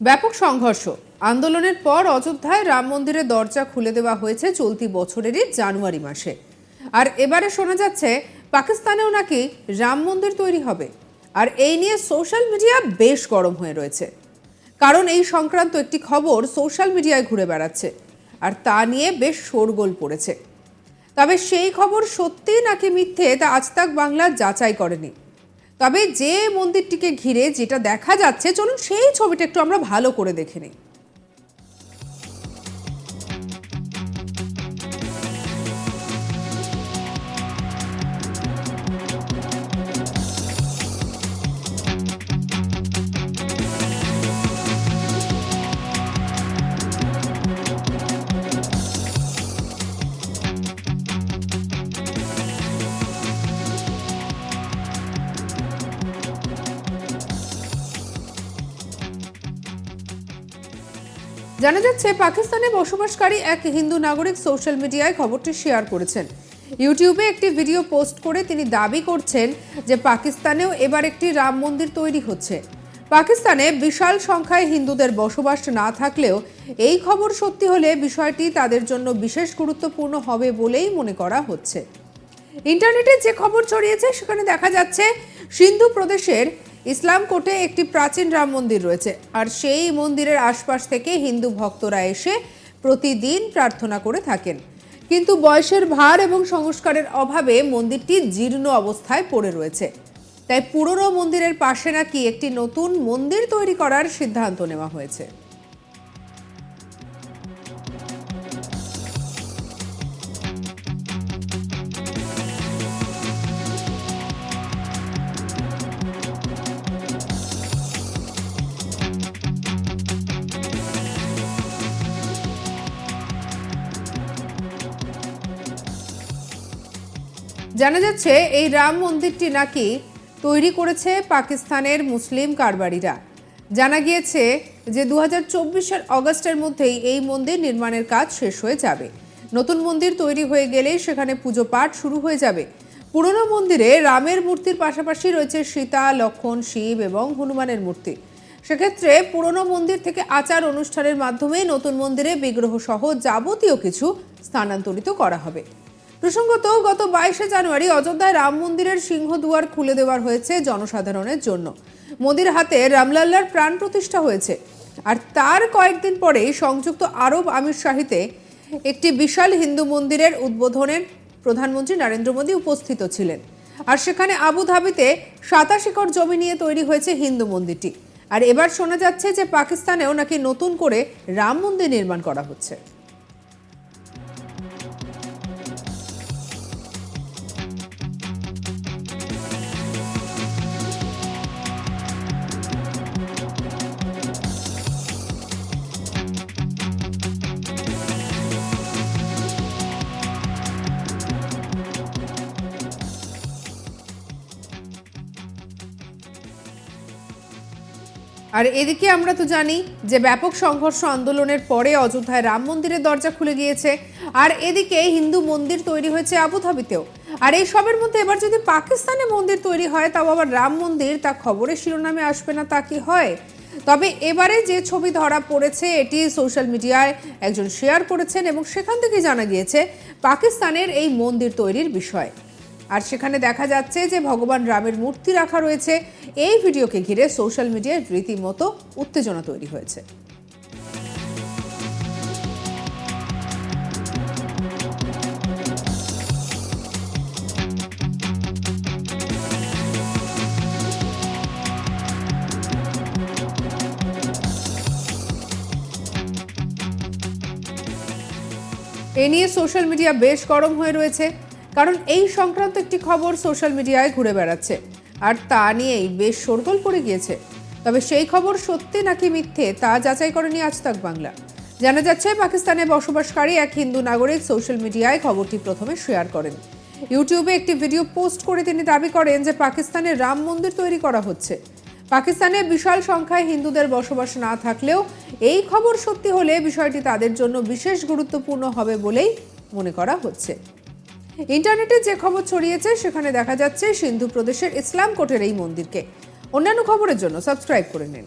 ব্যাপক সংঘর্ষ। আন্দোলনের পর অযোধ্যায় রাম মন্দিরের দরজা খুলে দেওয়া হয়েছে চলতি বছরেরই জানুয়ারি মাসে। আর এবারে শোনা যাচ্ছে, পাকিস্তানেও নাকি রাম মন্দির তৈরি হবে। আর এই নিয়ে সোশ্যাল মিডিয়া বেশ গরম হয়ে রয়েছে। কারণ এই সংক্রান্ত একটি খবর সোশ্যাল মিডিয়ায় ঘুরে বেড়াচ্ছে। আর তা নিয়ে বেশ শোরগোল পড়েছে। তবে সেই খবর সত্যি নাকি মিথ্যে, তা আজ তাক বাংলা যাচাই করেনি। তবে যে মন্দিরটিকে ঘিরে যেটা দেখা যাচ্ছে, চলুন সেই ছবিটা একটু আমরা ভালো করে দেখে নিই। জানা যাচ্ছে, পাকিস্তানে বসবাসকারী এক হিন্দু নাগরিক সোশ্যাল মিডিয়ায় খবরটি শেয়ার করেছেন। ইউটিউবে একটি ভিডিও পোস্ট করে তিনি দাবি করছেন যে পাকিস্তানেও এবার একটি রাম মন্দির তৈরি হচ্ছে। পাকিস্তানে বিশাল সংখ্যায় হিন্দুদের বসবাস না থাকলেও এই খবর সত্যি হলে বিষয়টি তাদের জন্য বিশেষ গুরুত্বপূর্ণ হবে বলেই মনে করা হচ্ছে। ইন্টারনেটে যে খবর ছড়িয়েছে, সেখানে দেখা যাচ্ছে, সিন্ধু প্রদেশের ইসলাম কোটে একটি প্রাচীন রাম মন্দির রয়েছে, আর সেই মন্দিরের আশপাশ থেকে হিন্দু ভক্তরা এসে প্রতিদিন প্রার্থনা করে থাকেন। কিন্তু বয়সের ভার এবং সংস্কারের অভাবে মন্দিরটি জীর্ণ অবস্থায় পড়ে রয়েছে। তাই পুরনো মন্দিরের পাশে নাকি একটি নতুন মন্দির তৈরি করার সিদ্ধান্ত নেওয়া হয়েছে। জানা যাচ্ছে, এই রাম মন্দিরটি নাকি তৈরি করেছে পাকিস্তানের মুসলিম কারবারিরা। জানা গিয়েছে যে দু হাজার অগস্টের মধ্যেই এই মন্দির নির্মাণের কাজ শেষ হয়ে যাবে। নতুন মন্দির তৈরি হয়ে গেলেই সেখানে পুজো পাঠ শুরু হয়ে যাবে। পুরনো মন্দিরে রামের মূর্তির পাশাপাশি রয়েছে সীতা লক্ষণ শিব এবং হনুমানের মূর্তি। সেক্ষেত্রে পুরনো মন্দির থেকে আচার অনুষ্ঠানের মাধ্যমে নতুন মন্দিরে বিগ্রহ সহ যাবতীয় কিছু স্থানান্তরিত করা হবে। প্রসঙ্গত গত বাইশে জানুয়ারি অযোধ্যায় রাম মন্দিরের সিংহদুয়ার খুলে দেওয়ার হয়েছে জনসাধারণের জন্য। মোদির হাতে রামলাল্লার প্রাণ প্রতিষ্ঠা হয়েছে। আর তার কয়েকদিন পরেই সংযুক্ত আরব আমির শাহিতে একটি বিশাল হিন্দু মন্দিরের উদ্বোধনের প্রধানমন্ত্রী নরেন্দ্র মোদী উপস্থিত ছিলেন। আর সেখানে আবুধাবিতে সাতাশ একর জমি নিয়ে তৈরি হয়েছে হিন্দু মন্দিরটি। আর এবার শোনা যাচ্ছে যে পাকিস্তানেও নাকি নতুন করে রাম মন্দির নির্মাণ করা হচ্ছে। আর এদিকে আমরা তো জানি যে ব্যাপক সংঘর্ষ আন্দোলনের পরে অযোধ্যায় রাম মন্দিরের দরজা খুলে গিয়েছে। আর এদিকে হিন্দু মন্দির তৈরি হয়েছে আবুধাবিতেও। আর এই সবের মধ্যে এবার যদি পাকিস্তানে মন্দির তৈরি হয়, তাও আবার রাম মন্দির, তা খবরের শিরোনামে আসবে না, তা কি হয়? তবে এবারে যে ছবি ধরা পড়েছে, এটি সোশ্যাল মিডিয়ায় একজন শেয়ার করেছেন এবং সেখান থেকে জানা গিয়েছে পাকিস্তানের এই মন্দির তৈরির বিষয়। আর সেখানে দেখা যাচ্ছে যে ভগবান রামের মূর্তি রাখা রয়েছে। এই ভিডিওকে ঘিরে সোশ্যাল মিডিয়ায় রীতিমতো উত্তেজনা তৈরি হয়েছে। এ নিয়ে সোশ্যাল মিডিয়া বেশ গরম হয়ে রয়েছে। কারণ এই সংক্রান্ত একটি খবর সোশ্যাল মিডিয়ায় ঘুরে বেড়াচ্ছে। আর তা নিয়েই বেশ শোরগোল পড়ে গিয়েছে। তবে সেই খবর সত্যি নাকি মিথ্যে তা যাচাই করেনি আজ তাক বাংলা। জানা যাচ্ছে, পাকিস্তানে বসবাসকারী এক হিন্দু নাগরিক সোশ্যাল মিডিয়ায় খবরটি প্রথমে শেয়ার করেন। ইউটিউবে একটি ভিডিও পোস্ট করে তিনি দাবি করেন যে পাকিস্তানে রাম মন্দির তৈরি করা হচ্ছে। পাকিস্তানে বিশাল সংখ্যায় হিন্দুদের বসবাস না থাকলেও এই খবর সত্যি হলে বিষয়টি তাদের জন্য বিশেষ গুরুত্বপূর্ণ হবে বলেই মনে করা হচ্ছে। ইন্টারনেটে যে খবর ছড়িয়েছে, সেখানে দেখা যাচ্ছে সিন্ধু প্রদেশের ইসলাম কোটের এই মন্দিরকে। অন্যান্য খবরের জন্য সাবস্ক্রাইব করে নিন।